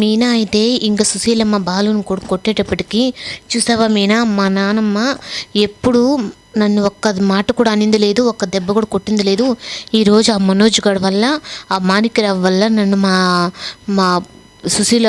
మీనా అయితే ఇంకా సుశీలమ్మ బాలుని కూడా కొట్టేటప్పటికి చూసావా మీనా మా నానమ్మ ఎప్పుడు నన్ను ఒక్క మాట కూడా అనింది లేదు ఒక్క దెబ్బ కూడా కొట్టింది లేదు. ఈరోజు ఆ మనోజ్ గడ్ వల్ల ఆ మాణిక్యరావు వల్ల నన్ను మా మా సుశీల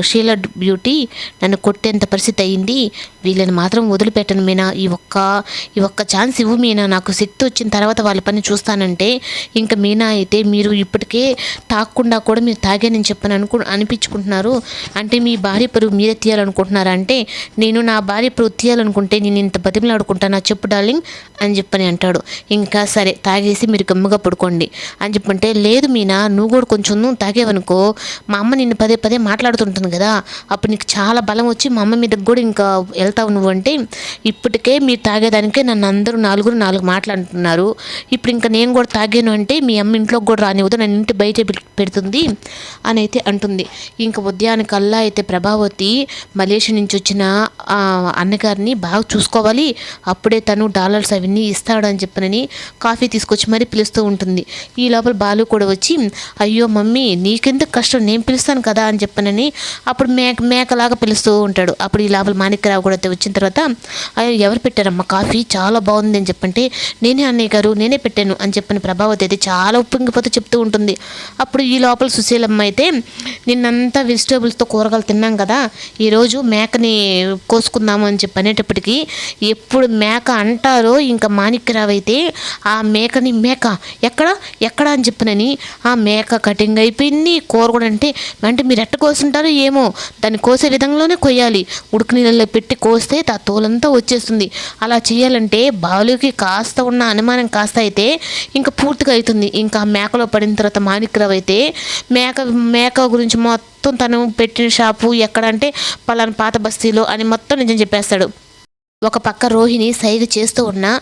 షీల బ్యూటీ నన్ను కొట్టేంత పరిస్థితి అయింది. వీళ్ళని మాత్రం వదిలిపెట్టను మీనా. ఈ ఒక్క ఈ ఒక్క ఛాన్స్ ఇవ్వు మీనా. నాకు శక్తి వచ్చిన తర్వాత వాళ్ళ పని చూస్తానంటే ఇంకా మీనా అయితే మీరు ఇప్పటికే తాగకుండా కూడా మీరు తాగానని చెప్పని అనుకు అనిపించుకుంటున్నారు. అంటే మీ భార్య పరువు మీరే తీయాలనుకుంటున్నారా? అంటే నేను నా భార్య పరువు తీయాలనుకుంటే నేను ఇంత బతిమలాడుకుంటానా చెప్పు డార్లింగ్ అని చెప్పని అంటాడు. ఇంకా సరే తాగేసి మీరు గమ్ముగా పడుకోండి అని చెప్పంటే లేదు మీనా నువ్వు కూడా కొంచెం తాగేవనుకో మా అమ్మ నిన్ను పదే పదే మాట్లాడుతుంటుంది కదా అప్పుడు నీకు చాలా బలం వచ్చి మా అమ్మ మీదకి కూడా ఇంకా వెళ్తావు నువ్వు అంటే ఇప్పటికే మీరు తాగేదానికే నన్ను అందరూ నాలుగురు నాలుగు మాట్లాడుతున్నారు. ఇప్పుడు ఇంకా నేను కూడా తాగాను అంటే మీ అమ్మ ఇంట్లోకి కూడా రానివ్వదు నన్ను ఇంటి బయట పెడుతుంది అని అయితే అంటుంది. ఇంకా ఉదయానికల్లా అయితే ప్రభావతి మలేషియా నుంచి వచ్చిన అన్నగారిని బాగా చూసుకోవాలి అప్పుడే తను డాలర్స్ అవన్నీ ఇస్తాడని చెప్పనని కాఫీ తీసుకొచ్చి మరీ పిలుస్తూ ఉంటుంది. ఈ లోపల బాలు కూడా వచ్చి అయ్యో మమ్మీ నీకెందుకు కష్టం నేను పిలుస్తాను కదా అని చెప్పనని అప్పుడు మేక మేకలాగా పిలుస్తూ ఉంటాడు. అప్పుడు ఈ లోపల మాణిక్యరావు కూడా వచ్చిన తర్వాత అయ్యో ఎవరు పెట్టారమ్మా? కాఫీ చాలా బాగుంది అని చెప్పంటే నేనే అన్నయ్య గారు నేనే పెట్టాను అని చెప్పిన ప్రభావతి అయితే చాలా ఉప్పొంగిపోతూ చెప్తూ ఉంటుంది. అప్పుడు ఈ లోపల సుశీలమ్మ అయితే నిన్నంతా వెజిటేబుల్స్తో కూరగాయలు తిన్నాం కదా ఈరోజు మేకని కోసుకుందాము అని చెప్పి అనేటప్పటికీ ఎప్పుడు మేక అంటారో ఇంకా మాణిక్యరావు అయితే ఆ మేకని మేక ఎక్కడ ఎక్కడ అని చెప్పినని ఆ మేక కటింగ్ అయిపోయింది కూర కూడా అంటే అంటే మీరు ఎట్ట కోసుంటారో ఏమో. దాన్ని కోసే విధంగానే కొయ్యాలి. ఉడుకు నీళ్ళలో పెట్టి కోస్తే ఆ తోలంతా వచ్చేస్తుంది. అలా చేయాలంటే బాలుకి కాస్త ఉన్న అనుమానం కాస్త అయితే ఇంకా పూర్తిగా అవుతుంది ఇంకా మేకలో పడిన తర్వాత మాణిక్రావు అయితే మేక మేక గురించి మొత్తం తను పెట్టిన షాపు ఎక్కడ అంటే పలానా పాత బస్తీలో అని మొత్తం నిజం చెప్పేస్తాడు. ఒక పక్క రోహిణి సైగ చేస్తూ ఉన్నా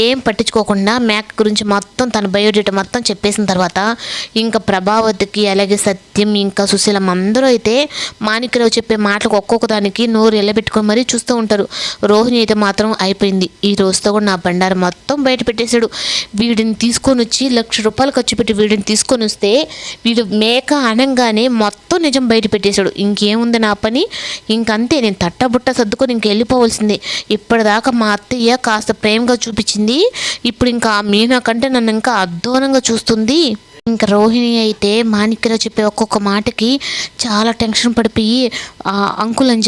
ఏం పట్టించుకోకుండా మ్యాక్ గురించి మొత్తం తన బయోడేటా మొత్తం చెప్పేసిన తర్వాత ఇంకా ప్రభావతికి అలాగే సత్యం ఇంకా సుశీలం అందరూ అయితే మాణిక్యరావు చెప్పే మాటలకు ఒక్కొక్క దానికి నోరు ఎల్లబెట్టుకొని మరీ చూస్తూ ఉంటారు. రోహిణి అయితే మాత్రం అయిపోయింది. ఈ రోజుతో కూడా నా బండారం మొత్తం బయట పెట్టేశాడు. వీడిని తీసుకొని వచ్చి లక్ష రూపాయలు ఖర్చు పెట్టి వీడిని తీసుకొని వస్తే వీడు మేక అనంగానే మొత్తం నిజం బయట పెట్టేశాడు. ఇంకేముంది నా పని? ఇంకంతే. నేను తట్టబుట్ట సర్దుకొని ఇంక వెళ్ళిపోవాల్సిందే. ఇప్పటిదాకా మా అత్తయ్య కాస్త ప్రేమగా చూపించింది. ఇప్పుడు ఇంకా ఆ మీనా కంటే నన్ను ఇంకా అద్భుతంగా చూస్తుంది. ఇంకా రోహిణి అయితే మాణిక్యరావు చెప్పే ఒక్కొక్క మాటకి చాలా టెన్షన్ పడిపోయి అంకుల్ అని